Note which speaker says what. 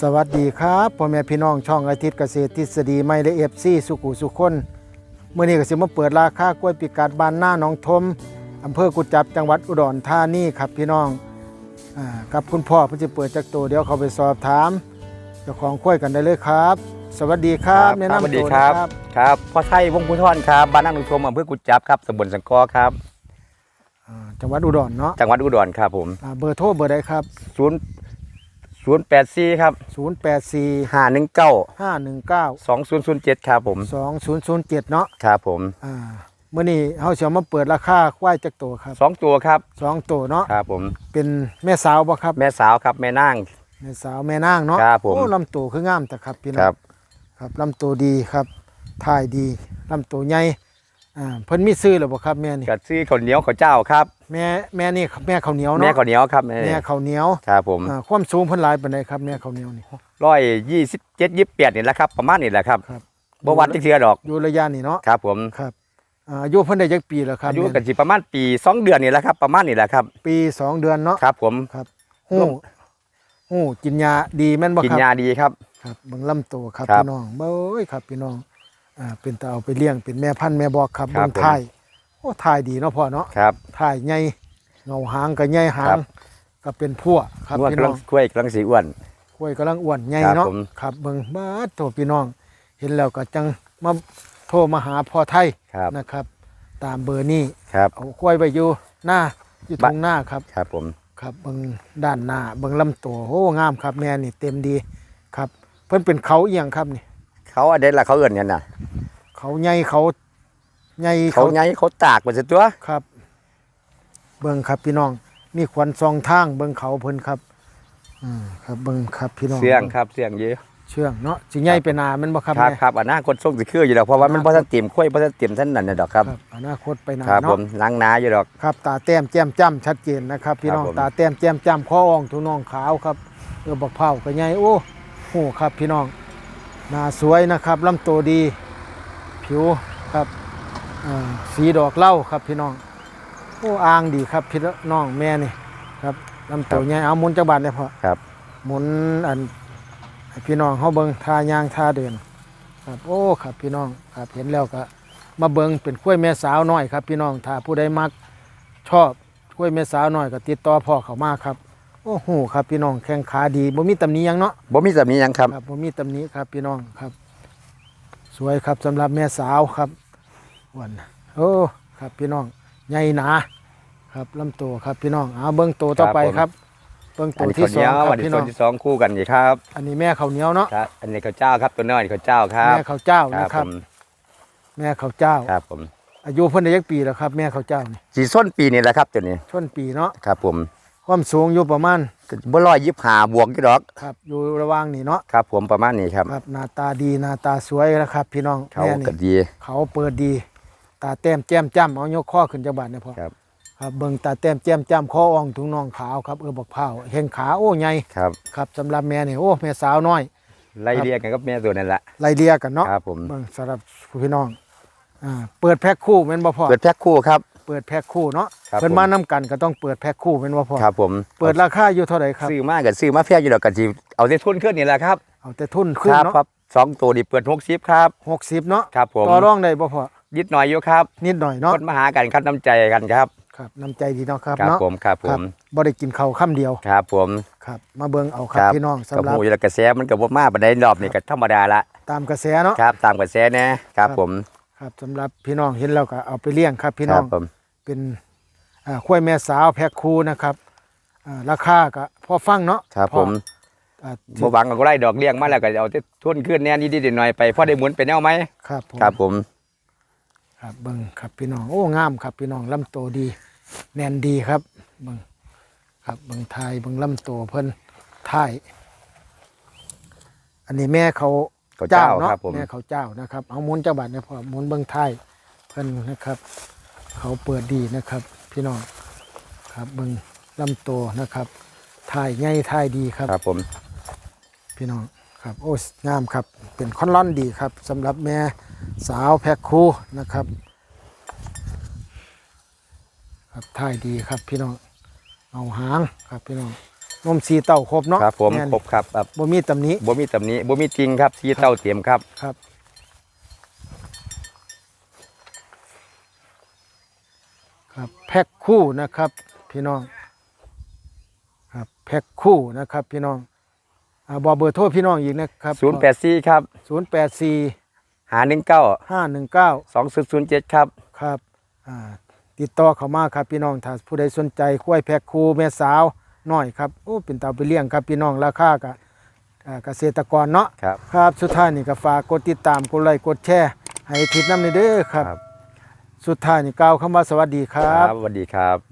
Speaker 1: สวัสดีครับพ่อแม่พี่น้องช่องอาทิตย์เกษตรทฤษฎีไม่และเอฟซีสุขุสุขคนเมื่อนี้ก็สิมาเปิดราคากล้วยปีกาดบ้านหน้าหนองทมอำเภอกุจจับจังหวัดอุดรธานีครับพี่น้องอ่ากับคุณพ่อเพิ่นจะเปิดจากตัวเดี๋ยวเขาไปสอบถามเจ้าของกล้วยกันได้เลยครับ สวัสดีครับแนะ
Speaker 2: ส
Speaker 1: นำ
Speaker 2: วัสดี
Speaker 1: ตัว
Speaker 2: ค
Speaker 1: นะ
Speaker 2: รับ
Speaker 1: ครับ
Speaker 2: ครับพ่อไทยวงพุทธรครับบ้านนั่งลุงชมอำเภอกุจจับครับตำบลสังกอครับ
Speaker 1: อ่าจังหวัดอุดรเนาะ
Speaker 2: จังหวัดอุดรครับผม
Speaker 1: อ่าเบอร์โทรเบอร์ใดครับ
Speaker 2: ศูนย์ ศูนย์แปดสี่ครับ
Speaker 1: 084
Speaker 2: ห้าหนึ่งเก้า
Speaker 1: 519
Speaker 2: สองศูนย์ศูนย์เจ็ดครับผม
Speaker 1: 2007เนาะ
Speaker 2: ครับผม
Speaker 1: อ่าเมื่อนี้เฮาสิมาเปิดราคาควายจากตัวครับ
Speaker 2: สองตัวครับ
Speaker 1: สองตัวเนาะ
Speaker 2: ครับผม
Speaker 1: เป็นแม่สาวบ่ครับ
Speaker 2: แม่สาวครับแม่นาง
Speaker 1: แม่สาวแม่นางเนาะ
Speaker 2: ครับผม
Speaker 1: โอ้ลำตัวคืองามแต่ครับพี่น้
Speaker 2: ค
Speaker 1: อ
Speaker 2: รั
Speaker 1: ง
Speaker 2: บ
Speaker 1: ครับลำตัวดีครับถ่ายดีลำตัวใหญ่ อ่าเพิ่นมีซื้อหรือบ่ครับแม่นี่
Speaker 2: กัดซื้อข้าวเหนียวข้าวเจ้าครับ
Speaker 1: แม่แม่นี่แม่ข้าวเหนียว
Speaker 2: แม่
Speaker 1: เนาะ
Speaker 2: ข้าวเหนียวครับแม่
Speaker 1: แม่ข้าวเหนียว
Speaker 2: ครับผม
Speaker 1: อ่าความสูงเพิ่นหลายปานใดครับแม่ข้าวเหนียวนี่
Speaker 2: ร้อยยี่สิบเจ็ดยี่สิบแปดนี่แหละครับประมาณนี่แหละครับ
Speaker 1: ครับ
Speaker 2: บ่วัดที่เทือดอก
Speaker 1: อยู่ระยะนี่เนาะ
Speaker 2: ครับผม
Speaker 1: ครับอ่าอายุเพิ่นได้จักปีแล้วครับ
Speaker 2: อายุ
Speaker 1: แม่
Speaker 2: กันสิประมาณปีสองเดือนนี่แหละครับประมาณนี่แหละครับ
Speaker 1: ปีสองเดือนเนาะ
Speaker 2: ครับ ผม
Speaker 1: ครับฮู้ฮู้กินยาดีแม่นบ่
Speaker 2: กิน
Speaker 1: ครับ
Speaker 2: ยาดีครับ
Speaker 1: ครับเบิ่งลำตัวครับ
Speaker 2: ครับ
Speaker 1: พี่น้องเบ้ยครับพี่น้อง อ่าเป็นตาเอาไปเลี้ยงเป็นแม่พันธุ์แม่บอกครับ
Speaker 2: ครับ
Speaker 1: เบิ่งถ่ายโอ้ถ่ายดีเนาะพ่อเนาะ
Speaker 2: ครับ
Speaker 1: ถ่ายใหญ่เงาหางก็ใหญ่หา
Speaker 2: ครั
Speaker 1: ง
Speaker 2: บ
Speaker 1: ก็เป็นพั่วครับ
Speaker 2: นวด
Speaker 1: พี่
Speaker 2: กำ
Speaker 1: น้
Speaker 2: ลั
Speaker 1: องง
Speaker 2: กล้วยกำลังสีอ้วน
Speaker 1: กล้วยกำลังอ้วนใหญ่
Speaker 2: ครับ
Speaker 1: เนาะ
Speaker 2: ผม
Speaker 1: ครับเบิ่งบาดโตพี่น้อง เห็นแล้วก็จังมาโทรมาหาพ่อไทย
Speaker 2: ครับ
Speaker 1: นะครับ ตามเบอร์นี้
Speaker 2: ครับ
Speaker 1: เอากล้วยไปอยู่หน้าอยู่ตรงหน้าครับ
Speaker 2: ครับผม
Speaker 1: ครับเบิ่งด้านหน้าเบิ่งลำตัวโอ้งามครับแม่นี่เต็มดีครับ เพิ่นเป็นเขาเอียงครับนี่
Speaker 2: เขาอันเด็ดละเขาเอื่นกันน่ะ
Speaker 1: เขาใหญ่เขาใหญ่
Speaker 2: เขาไงเขาตากมันสิตัว
Speaker 1: ครับ เบิ่งครับพี่น้องมีขวัญซองทางเบิ่งเขาเพิ่นครับอืมครับเบิ่งครับพี่น้อง
Speaker 2: เสียงครับเสียงเยอะ
Speaker 1: เชื่องเนาะสิใหญ่ไปหนาแมันบ่ครับ
Speaker 2: ครับ
Speaker 1: แม่
Speaker 2: ครับอันหน้าคนส่งสิคืออยู่ดอกเพราะว่ามัน
Speaker 1: อนาคต
Speaker 2: พอทันเตรียมกล้วยพอทันเตรียมท่านนั่นน่ะดอกครับ
Speaker 1: ครับอนาคตไปหนา
Speaker 2: ครับผ
Speaker 1: เนาะ
Speaker 2: มล้างนาอยู่ดอก
Speaker 1: ครับ ตาแต้มแจ่มจ้ำชัดเจนนะครับ พี่น้อง
Speaker 2: ครับผม
Speaker 1: ตาแต้มแจ่มจ้ำคออ่องทุน้องขาวครับเออบักเผาก็ใหญ่โอ้โหครับพี่น้อง หน้าสวยนะครับลำตัวดี ผิวครับอ่าสีดอกเหล้าครับพี่น้องโอ้อ่างดีครับพี่น้องแม่นี่ครับลำตัวใหญ่เอาหมุนจักบาทเนี่ยพอ
Speaker 2: ครับ
Speaker 1: หมุนอันให้พี่น้องเขาเบิงท่ายางท่าเดินครับโอ้ครับพี่น้องครับเห็นแล้วก็มาเบิงเป็นกล้วยแม่สาวน้อยครับ พี่น้องถ้าผู้ใดมักชอบกล้วยแม่สาวน้อยก็ติดต่อพ่อเขามาครับโอ้โหครับพี่น้องแข้งขาดีบ่มีตำหนิหยังเนาะ
Speaker 2: บ่มีแบบนี้หยังครับ
Speaker 1: ครับบ่มีตำหนิครับพี่น้องครับ สวยครับสำหรับแม่สาวครับอ้วันโอ้ครับพี่น้องใหญ่หนาครับลำตัวครับพี่น้องเอาเบิ้งตัวต่อไปครับ เบิ้ง
Speaker 2: อั
Speaker 1: ตั
Speaker 2: น
Speaker 1: ว
Speaker 2: นี้
Speaker 1: ที่
Speaker 2: ข้าว
Speaker 1: ส
Speaker 2: เห
Speaker 1: อง
Speaker 2: นียว
Speaker 1: ครับ
Speaker 2: อันนี้
Speaker 1: พี่
Speaker 2: ตั
Speaker 1: น้
Speaker 2: ว
Speaker 1: อง
Speaker 2: ที่สองคู่กันนี่ครับ
Speaker 1: อันนี้แม่ข้าวเหนียวเนาะ
Speaker 2: ครับอันนี้ข้าวเจ้าครับตัวน้อยนี่ข้าวเจ้าครับ
Speaker 1: แม่ข้าวเจ้า
Speaker 2: ครั
Speaker 1: นะ
Speaker 2: บ
Speaker 1: ค
Speaker 2: ผ
Speaker 1: รับ
Speaker 2: ม
Speaker 1: แม่ข้าวเจ้า
Speaker 2: ครับผม
Speaker 1: อายุเพิ่นได้ยักปีแล้วครับ แม่ข้าวเจ้านี่
Speaker 2: สีส้นปีนี่แหละครับตัวนี้
Speaker 1: ช่วงปีเนาะ
Speaker 2: ครับผม
Speaker 1: ความสูงอยู่ประมาณ
Speaker 2: ก็บ่ร้อยยิบหาบวกกี่ดอก
Speaker 1: ครับ อยู่ระหว่างนี่เนาะ
Speaker 2: ครับ ผมประมาณนี้ครับ
Speaker 1: ครับหน้าตาดีหน้าตาสวยนะครับ พี่น้อง
Speaker 2: เขา
Speaker 1: แม่
Speaker 2: ก็
Speaker 1: นี่
Speaker 2: ดี
Speaker 1: เขาเปิดดี ตาแต้มแจ่มจ้ำเอายกข้อขึ้นจังบาดเนี่ยพอ
Speaker 2: ครับ
Speaker 1: ครับเบิ่งตาแต้มแจ่มจ้ำข้ออ่องถุงน่องขาวครับเออบักเผาแข้งขาโอ้ใหญ่
Speaker 2: ครับ
Speaker 1: ครับสำหรับแม่นี่โอ้แม่สาวน้อย
Speaker 2: ไล่เรียกกันกับแม่ตัวนั่นแหละ
Speaker 1: ไล่เลียกันเนาะ
Speaker 2: ครับผม
Speaker 1: เบิ่งสำหรับพี่น้องอ่าเปิดแพ็คคู่แม่นบ่พอ
Speaker 2: เปิดแพ็คคู่ครับ
Speaker 1: เปิดแพ็คคู่เนาะ
Speaker 2: ครับ
Speaker 1: เพิ่น
Speaker 2: ผม
Speaker 1: มานํกันก็ต้องเปิดแพ็คคู่แม่นบ่พอ
Speaker 2: ครับผม
Speaker 1: เปิดราคาอยู่เท่าไหร่ครับ
Speaker 2: ซื้อมากกับซื้อมาแพงอยู่ดอกกันจีเอาได้ทุนขึ้นนี่แหละครับ
Speaker 1: เอาแต่ทุนขึ้น
Speaker 2: ครับ
Speaker 1: เนาะ
Speaker 2: ครับสองตัวนี่เปิดหกสิบครับ
Speaker 1: หกสิบเนาะ
Speaker 2: ครับผม
Speaker 1: ต่อรองได้บ่พอ
Speaker 2: ยิดหน่อยอยู่ครับ
Speaker 1: นิดหน่อยเนาะ
Speaker 2: คนมาหากันครับน้ำใจกันครับ
Speaker 1: ครับน้ำใจดีเนาะครับ
Speaker 2: ครับ
Speaker 1: เนาะ
Speaker 2: ผมครับผ
Speaker 1: ครับ
Speaker 2: ม
Speaker 1: บ่ได้กินข้าวค่ำเดียว
Speaker 2: ครับผม
Speaker 1: ครับมาเบิ่งเอาครับพี่น้อง
Speaker 2: กับ
Speaker 1: สำหรับ
Speaker 2: หมูอยู่แล้วกระแสมันกับว่ามาประเด็นรอบนี่ก็ธรรมดาละ
Speaker 1: ตามกระแสเนาะ
Speaker 2: ครับ ตามกระแสนะครับ
Speaker 1: ครับ
Speaker 2: ผม
Speaker 1: ครับสำหรับพี่น้องเห็นแล้วก็เอาไปเลี้ยงครับพี่
Speaker 2: ค
Speaker 1: น้
Speaker 2: รั
Speaker 1: อบง
Speaker 2: ผม
Speaker 1: เป็นอ่า ข้วยแม่สาวแพ็คคู่นะครับอ่าราคาก็พอฟังเนาะ
Speaker 2: ครับ
Speaker 1: พอ
Speaker 2: ผม
Speaker 1: อ่า
Speaker 2: บ่หวังก็ไล่ดอกเลี้ยงมาแล้วก็เอาแต่ทุนขึ้นแน่นิดๆหน่อยๆไปพอได้หมุนไปแนวไหม
Speaker 1: ครับผม
Speaker 2: ครับผม
Speaker 1: ครับเบิ่งครับพี่น้องโอ้งามครับพี่น้องลำโตวดี แน่นดีครับเบิ่งครับเบิ่งไทยเบิ่งลำโตวเพิ่นไทยอันนี้แม่เขา
Speaker 2: ข้าวเจ้า
Speaker 1: เนาะ
Speaker 2: ครับผม
Speaker 1: แม่เขาเจ้านะครับ เอาหมุนเจ้าบัตรเนี่ยพอหมุนเบิ่งไทยเพิ่นนะครับ เขาเปิดดีนะครับ พี่น้องครับเบิ่งลำโตวนะครับไทยใหญ่ไทยดีครับ
Speaker 2: ครับผม
Speaker 1: พี่น้องครับโอ้ยงามครับ เป็นคอนล่อนดีครับสำหรับแม่สาวแพ็คคู่นะครับ ครับท่ายดีครับพี่น้องเอาหางครับพี่น้องนมสีเต้าครบเนาะ
Speaker 2: ครับผม
Speaker 1: แนี่
Speaker 2: ครบครับครับ
Speaker 1: บ่มีตำหนิ
Speaker 2: บ่มีตำหนิบ่มีจริงครับสีเต้าเตรียมครับ
Speaker 1: ครับ ครับแพ็คคู่นะครับพี่น้องครับแพ็คคู่นะครับพี่น้องอ่าบอกเบอร์โทรพี่น้องอีกนะครับ
Speaker 2: 084ครับ
Speaker 1: 084
Speaker 2: 519
Speaker 1: 519
Speaker 2: 2007ครับ
Speaker 1: ครับอ่าติดต่อเข้ามาครับพี่น้องถ้าผู้ใดสนใจคุ้ยแพ็คคู่แม่สาวน้อยครับโอ้เป็นเตาไปเลี้ยงครับพี่น้องราคากับเกษตรกรเนาะ
Speaker 2: ครับ
Speaker 1: ครับสุดท้ายนี่ก็ฝากกดติดตามกดไลค์กดแชร์ให้ทิศน้ำในเด้อครับ
Speaker 2: ครับ
Speaker 1: สุดท้ายนี่กล่าวคำว่าสวัสดีครับ
Speaker 2: สวัสดีครับ